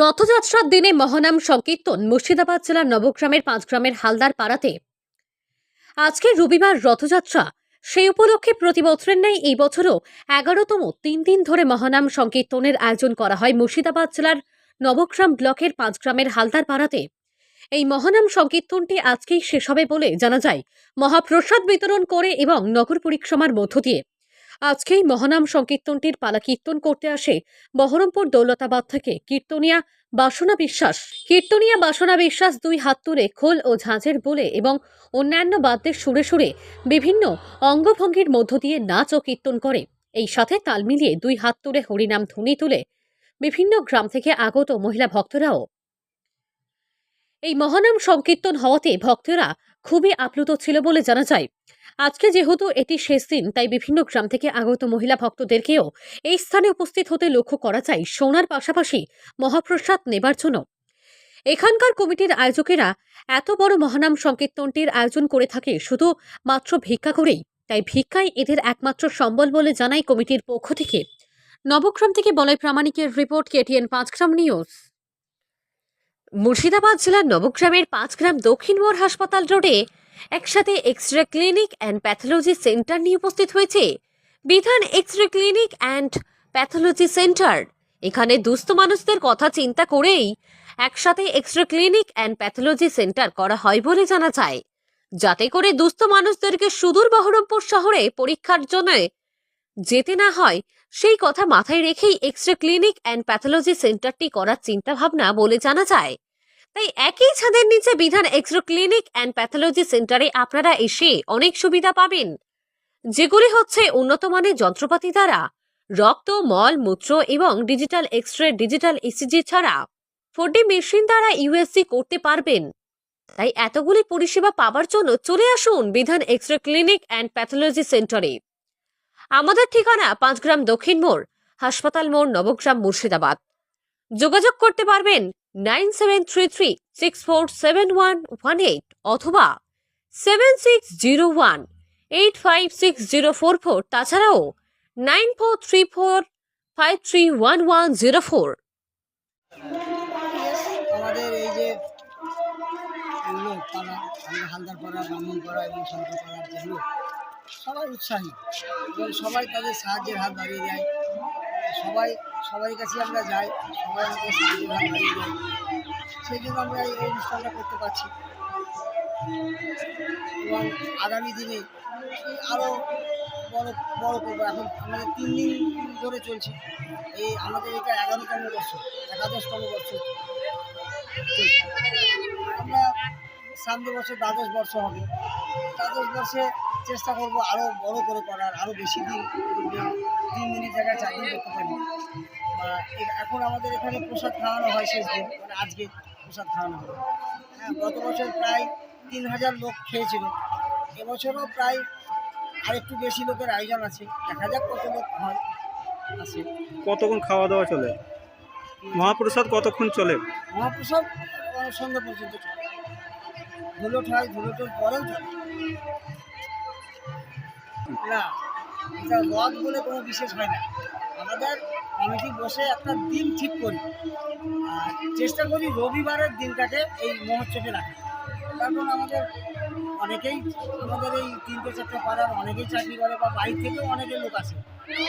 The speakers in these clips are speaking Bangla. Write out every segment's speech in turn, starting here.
রথযাত্রার দিনে মহানাম সংকীর্তন মুর্শিদাবাদ জেলার নবগ্রামের পাঁচ গ্রামের হালদার পাড়াতে। আজকে রবিবার রথযাত্রা। সেই উপলক্ষে প্রতি বছরের ন্যায় এই বছরও এগারোতম তিন দিন ধরে মহানাম সংকীর্তনের আয়োজন করা হয় মুর্শিদাবাদ জেলার নবগ্রাম ব্লকের পাঁচ গ্রামের হালদার পাড়াতে। এই মহানাম সংকীর্তনটি আজকেই শেষ হবে বলে জানা যায়। মহাপ্রসাদ বিতরণ করে এবং নগর পরিক্রমার মধ্য দিয়ে আজকেই মহানাম সংকীর্তনটির পালা কীর্তন করতে আসে বহরমপুর দৌলতাবাদ থেকে কীর্তনিয়া বাসনা বিশ্বাস। কীর্তনিয়া বাসনা বিশ্বাস দুই হাত তুলে খোল ও ঝাঁঝের বলে এবং অন্যান্য বাদ্যের সুরে সুরে বিভিন্ন অঙ্গভঙ্গির মধ্য দিয়ে নাচ ও কীর্তন করে। এই সাথে তাল মিলিয়ে দুই হাত তুলে হরিনাম ধ্বনি তুলে বিভিন্ন গ্রাম থেকে আগত মহিলা ভক্তরাও। এই মহানাম সংকীর্তন হওয়াতে ভক্তরা খুবই আপ্লুত ছিল বলে জানা যায়। আজকে যেহেতু এটি শেষ দিন, তাই বিভিন্ন গ্রাম থেকে আগত মহিলা ভক্তদেরকেও এই স্থানে উপস্থিত হতে লক্ষ্য করা যায়। সোনার পাশাপাশি মহাপ্রসাদ নেবার জন্য। এখানকার কমিটির আয়োজকেরা এত বড় মহানাম সংকীর্তনটির আয়োজন করে থাকে, শুধু মাত্র ভিক্ষা করেই। তাই ভিক্ষাই এদের একমাত্র সম্বল বলে জানায় কমিটির পক্ষ থেকে। নবগ্রাম থেকে বলয় প্রামাণিকের report, KTN Panchgram news. Murshidabad জেলার নবগ্রামের পাঁচগ্রাম দক্ষিণ মোড় হাসপাতাল রোডে একসাথে X ray clinic and pathology centre নিয়ে উপস্থিত হয়েছে। বিধান X ray clinic and pathology centre এখানে দুস্থ মানুষদের কথা চিন্তা করেই একসাথে X ray clinic and pathology centre করা হয় বলে জানা যায়। যাতে করে দুস্থ মানুষদেরকে সুদূর বহরমপুর শহরে পরীক্ষার জন্য যেতে না হয়, সেই কথা মাথায় রেখেই X ray clinic and pathology সেন্টারটি করার চিন্তাভাবনা বলে জানা যায়। তাই একই ছাদের নিচে বিধান এক্সরো ক্লিনিক অ্যান্ড প্যাথোলজি সেন্টারে আপনারা এসে অনেক সুবিধা পাবেন। যেগুলি হচ্ছে উন্নত মানের যন্ত্রপাতি দ্বারা, রক্ত, মল, মূত্র এবং digital X ray digital ECG ছাড়া ফোরডি মেশিন দ্বারা ইউএসসি করতে পারবেন। তাই এতগুলি পরিষেবা পাওয়ার জন্য চলে আসুন বিধান X ray clinic and pathology সেন্টারে আমাদের ঠিকানা পাঁচগ্রাম দক্ষিণ মোড়, হাসপাতাল মোড়, নবগ্রাম, মুর্শিদাবাদ। যোগাযোগ করতে পারবেন নাইন সেভেন ফোর এইট অথবা seven zero eight five six four four. তাছাড়াও nine four four five four. সবাই উৎসাহী সবাই তাদের সাহায্যের হাত বাড়িয়ে দেয়। সবাই সবাই কাছে আমরা যাই, সবাই আমাদের বাড়িয়ে দেয় সেই জন্য আমরা এই অনুষ্ঠানটা করতে পারছি। এবং আগামী দিনে আরও বড় বড় করব। এখন আমাদের তিন দিন ধরে চলছে। এই আমাদের এটা এগারোতম বছর একাদশতম বছর আমরা সামনে বছর দ্বাদশ বর্ষ হবে। দ্বাদশ বর্ষে চেষ্টা করব আরও বড় করে করার আরও বেশি দিন তিন দিনের জায়গায় চার দিন করতে পারি। বা এখন আমাদের এখানে প্রসাদ খাওয়ানো হয় শেষ দিন মানে আজকে প্রসাদ খাওয়ানো হয় হ্যাঁ গত বছর প্রায় তিন হাজার লোক খেয়েছিল। এবছরও প্রায় আরেকটু বেশি লোকের আয়োজন আছে। দেখা যাক কত লোক হয় আছে। কতক্ষণ খাওয়া দাওয়া চলে? মহাপ্রসাদ কতক্ষণ চলে? মহাপ্রসাদ সন্ধ্যা পর্যন্ত চলে। ধুলোট হয় ধুলোটোর পরেও চলে। না, এটা রথ বলে কোনো বিশেষ হয় না। আমাদের কমিটি বসে একটা দিন ঠিক করি। আর চেষ্টা করি রবিবারের দিনটাকে এই মহোৎসবে রাখা কারণ আমাদের অনেকেই, আমাদের এই তিনটে, চারটে পাড়ার অনেকেই চাকরি করে বা বাইরে থেকেও অনেকে লোক আসে।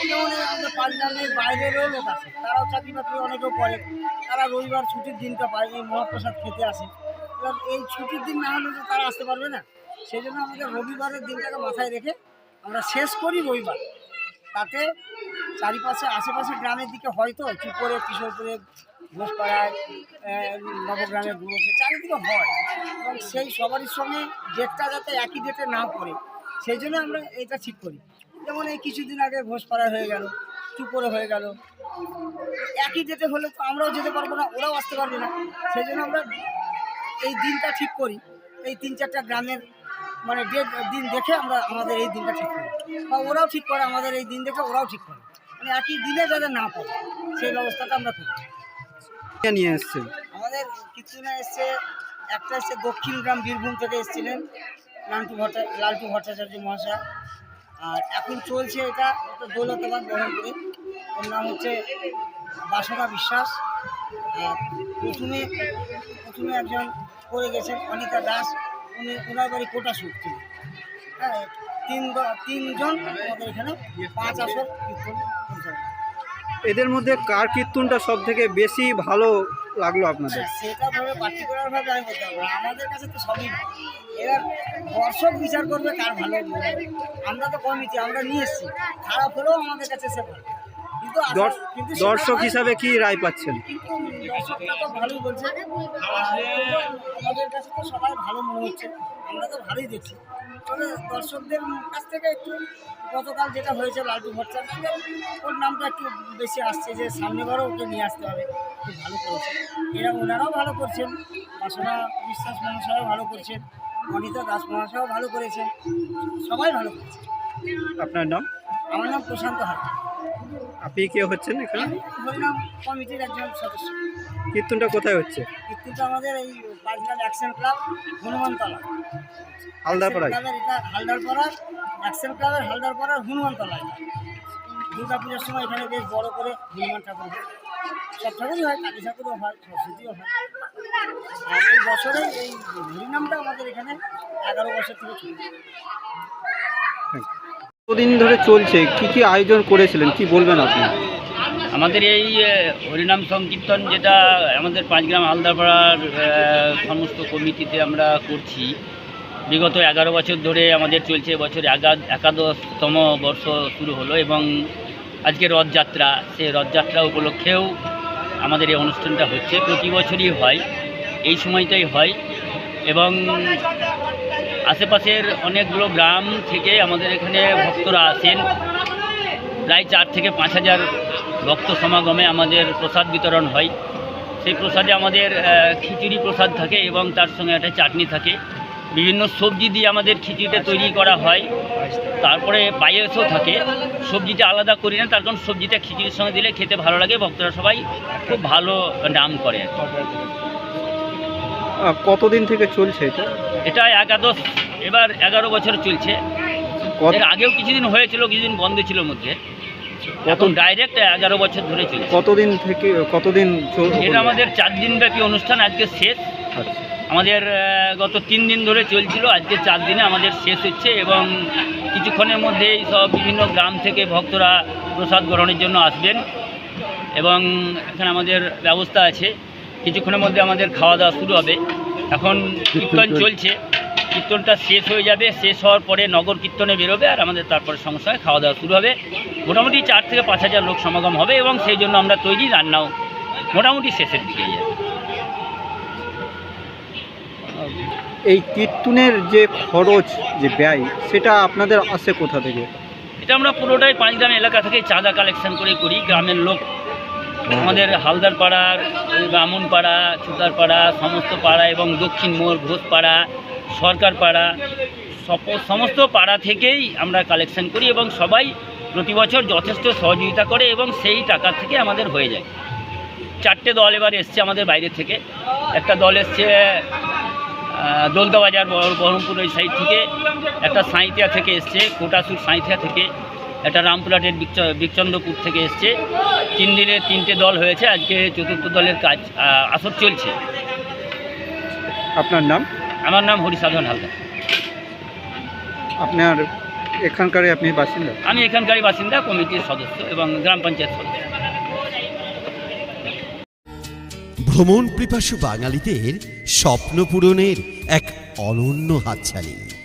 যেমন আমাদের পাঁচগ্রামের বাইরেরও লোক আসে। তারাও চাকরি বাকরি অনেকেও করে। তারা রবিবার ছুটির দিনটা পায়, এই মহাপ্রসাদ খেতে আসে। এবার এই ছুটির দিন না হলে তারা আসতে পারবে না। সেই জন্য আমাদের রবিবারের দিনটাকে মাথায় রেখে আমরা শেষ করি রবিবার। তাতে চারিপাশে, আশেপাশে গ্রামের দিকে হয়তো চুপরে কিশোরপুরে ঘোষপাড়ায় নবগ্রামে গুঁড়োতে চারিদিকে হয়। এবং সেই সবারই সঙ্গে ডেটটা যাতে একই ডেটে না পড়ে, সেই জন্য আমরা এটা ঠিক করি। যেমন এই কিছুদিন আগে ঘোষপাড়ায় হয়ে গেল চুপরে হয়ে গেল। একই ডেটে হলে তো আমরাও যেতে পারব না, ওরাও আসতে পারবে না। সেই জন্য আমরা এই দিনটা ঠিক করি। এই তিন চারটা গ্রামের মানে ডেট দিন দেখে আমরা আমাদের এই দিনটা ঠিক করি। বা ওরাও ঠিক করে আমাদের এই দিন দেখে ওরাও ঠিক করে। মানে একই দিনে যাতে না পড়ে সেই ব্যবস্থাটা আমরা করি। নিয়ে এসছেন আমাদের কীর্তনে এসছে একটা এসছে দক্ষিণ গ্রাম বীরভূম থেকে এসেছিলেন লালটু ভট্টা লালটু ভট্টাচার্য মহাশয়। আর এখন চলছে এটা একটা দৌলতাবাদ বহরমপুরে ওর নাম হচ্ছে বাসনা বিশ্বাস। আর প্রথমে প্রথমে একজন করে গেছেন অনিতা দাস। উনি ওনার বাড়ি কোটা ছিল। হ্যাঁ তিন তিনজন আমাদের এখানে পাঁচ আসর কীর্তন এদের মধ্যে কার কীর্তনটা সব থেকে বেশি ভালো লাগল আপনাদের? হ্যাঁ, সেটা ভাবে পার্টিকুলার ভাবে আমি বলতে পারব আমাদের কাছে তো সবই। এবার দর্শক বিচার করবে কার ভালো। আমরা তো কমিটি আমরা নিয়ে এসেছি। খারাপ হলেও আমাদের কাছে সে ভালো। দর্শক হিসাবে কি রায় পাচ্ছেন? ভালোই বলছে। আর আমাদের কাছে তো সবাই ভালো মনে হচ্ছে। আমরা তো ভালোই দেখছি। তবে দর্শকদের কাছ থেকে একটু গতকাল যেটা হয়েছে লালটু ভট্টাচার্য ওর নামটা একটু বেশি আসছে যে সামনেবারও ওকে নিয়ে আসতে হবে। খুব ভালো করেছে। এরা ওনারাও ভালো করছেন। বাসনা বিশ্বাস মহাশয়ও ভালো করছেন। অনিতা দাস মহাশয়ও ভালো করেছেন। সবাই ভালো করেছে। আপনার নাম? আমার নাম প্রশান্ত হালদার। আপনি কে হচ্ছেন এখানে? হরিনাম কমিটির একজন সদস্য। কীর্তনটা কোথায় হচ্ছে? কিন্তু আমাদের এই বাজনাল অ্যাকশন ক্লাব হনুমানতলা হালদারপাড়ায়? এটা হালদারপাড়ার অ্যাকশন ক্লাবের হালদারপাড়ার হনুমানতলায়। দুর্গা পুজোর সময় এখানে বেশ বড় করে হনুমান ঠাকুর হয়। সব ঠাকুরই হয় কালী ঠাকুরও হয় সরস্বতীও হয়। আর এই বছরে এই হরিনামটা আমাদের এখানে এগারো বছর থেকে চলছে। কতদিন ধরে চলছে? কি কি আয়োজন করেছিলেন? কি বলবেন আপনি? আমাদের এই হরিনাম সংকীর্তন যেটা আমাদের পাঁচগ্রাম হালদারপাড়ার এ, সমস্ত কমিটিতে আমরা করছি। বিগত এগারো বছর ধরে আমাদের চলছে এবছর এগা- একাদশতম বর্ষ শুরু হলো এবং আজকে রথযাত্রা সেই রথযাত্রা উপলক্ষেও আমাদের এই অনুষ্ঠানটা হচ্ছে। প্রতি বছরই হয় এই সময়টাই হয়। এবং আশেপাশের অনেকগুলো গ্রাম থেকে আমাদের এখানে ভক্তরা আসেন। প্রায় চার থেকে পাঁচ হাজার ভক্ত সমাগমে আমাদের প্রসাদ বিতরণ হয়। সেই প্রসাদে আমাদের খিচুড়ি প্রসাদ থাকে এবং তার সঙ্গে একটা চাটনি থাকে। বিভিন্ন সবজি দিয়ে আমাদের খিচুড়িটা তৈরি করা হয়। তারপরে পায়েসও থাকে। সবজিটা আলাদা করি না, তার কারণ সবজিটা খিচুড়ির সঙ্গে দিলে খেতে ভালো লাগে। ভক্তরা সবাই খুব ভালো নাম করে কতদিন থেকে চলছে এটা? এটা একাদশ এবার এগারো বছর চলছে। এর আগেও কিছুদিন হয়েছিল কিছুদিন বন্ধ ছিল মধ্যে। কত এখন ডাইরেক্ট এগারো বছর ধরে চলছে। কতদিন থেকে কতদিন চলছে এটা আমাদের চার দিনব্যাপী অনুষ্ঠান আজকে শেষ। আচ্ছা। আমাদের গত তিন দিন ধরে চলছিল আজকে চার দিনে আমাদের শেষ হচ্ছে এবং কিছুক্ষণের মধ্যেই সব বিভিন্ন গ্রাম থেকে ভক্তরা প্রসাদ গ্রহণের জন্য আসবেন এবং এখানে আমাদের ব্যবস্থা আছে। কিছুক্ষণের মধ্যে আমাদের খাওয়া দাওয়া শুরু হবে। এখন কীর্তন চলছে। কীর্তনটা শেষ হয়ে যাবে। শেষ হওয়ার পরে নগর কীর্তনে বেরোবে আর আমাদের তারপরে সঙ্গে সঙ্গে খাওয়া দাওয়া শুরু হবে। মোটামুটি চার থেকে পাঁচ হাজার লোক সমাগম হবে এবং সেই জন্য আমরা তৈরি রান্নাও মোটামুটি শেষের দিকে যাবে। এই কীর্তনের যে খরচ যে ব্যয় সেটা আপনাদের আসে কোথা থেকে? এটা আমরা পুরোটাই পাঁচ পাঁচগ্রাম এলাকা থেকে চাঁদা কালেকশন করে করি। গ্রামের লোক আমাদের হালদার পাড়ার ব্রাহ্মণ পাড়া চুতার পাড়া সমস্ত পাড়া এবং দক্ষিণ মোড়, ঘোষপাড়া সরকার পাড়া সমস্ত পাড়া থেকেই আমরা কালেকশন করি এবং সবাই প্রতি বছর যথেষ্ট সহযোগিতা করে এবং সেই টাকা থেকে আমাদের হয়ে যায়। চারটে দল এবার এসছে আমাদের বাইরে থেকে। একটা দল এসছে দোলদাবাজার বহরমপুর ওই সাইড থেকে, একটা সাঁইথিয়া থেকে এসছে, কোটাসুর সাঁইথিয়া থেকে। একটা রামপুরহাটের বিকচ- বিকচন্দ্রপুর থেকে এসছে। তিন দিনে তিনটে দল হয়েছে আজকে চতুর্থ দলের কাজ আসর চলছে। আপনার নাম? আমার নাম হরিসাধন হালদার। আপনার এখানকারই আপনি বাসিন্দা? আমি এখানকারই বাসিন্দা কমিটির সদস্য এবং গ্রাম পঞ্চায়েত সদস্য। ভ্রমণ পিপাসু বাঙালিদের স্বপ্ন পূরণের এক অনন্য হাতছানি।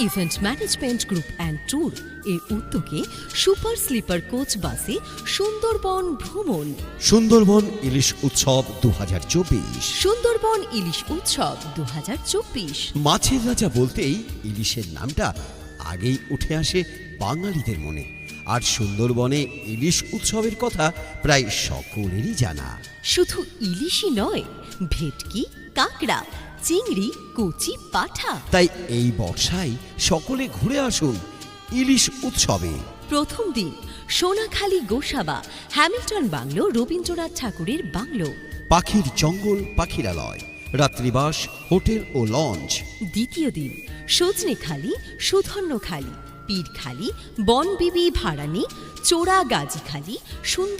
Event management group and tour এর উদ্যোগে সুপার স্লিপার কোচ বাসে সুন্দরবন ভ্রমণ। সুন্দরবন ইলিশ উৎসব দু সুন্দরবন ইলিশ উৎসব দু মাছের রাজা বলতেই ইলিশের নামটা আগেই উঠে আসে বাঙালিদের মনে। আর সুন্দরবনে ইলিশ উৎসবের কথা প্রায় সকলেরই জানা। শুধু ইলিশই নয় ভেটকি কাঁকড়া চিংড়ি কচি পাঠা। তাই এই বর্ষায় সকলে ঘুরে আসুন ইলিশ উৎসবে। প্রথম দিন সোনাখালী গোসাবা হ্যামিল্টন বাংলো রবীন্দ্রনাথ ঠাকুরের বাংলো। পাখির জঙ্গল পাখিরালয় রাত্রিবাস হোটেল ও লঞ্চ। দ্বিতীয় দিন সজনেখালি সুধন্যখালি পীরখালি বনবিবি ভাড়ানি চোরা গাজীখালি সুন্দর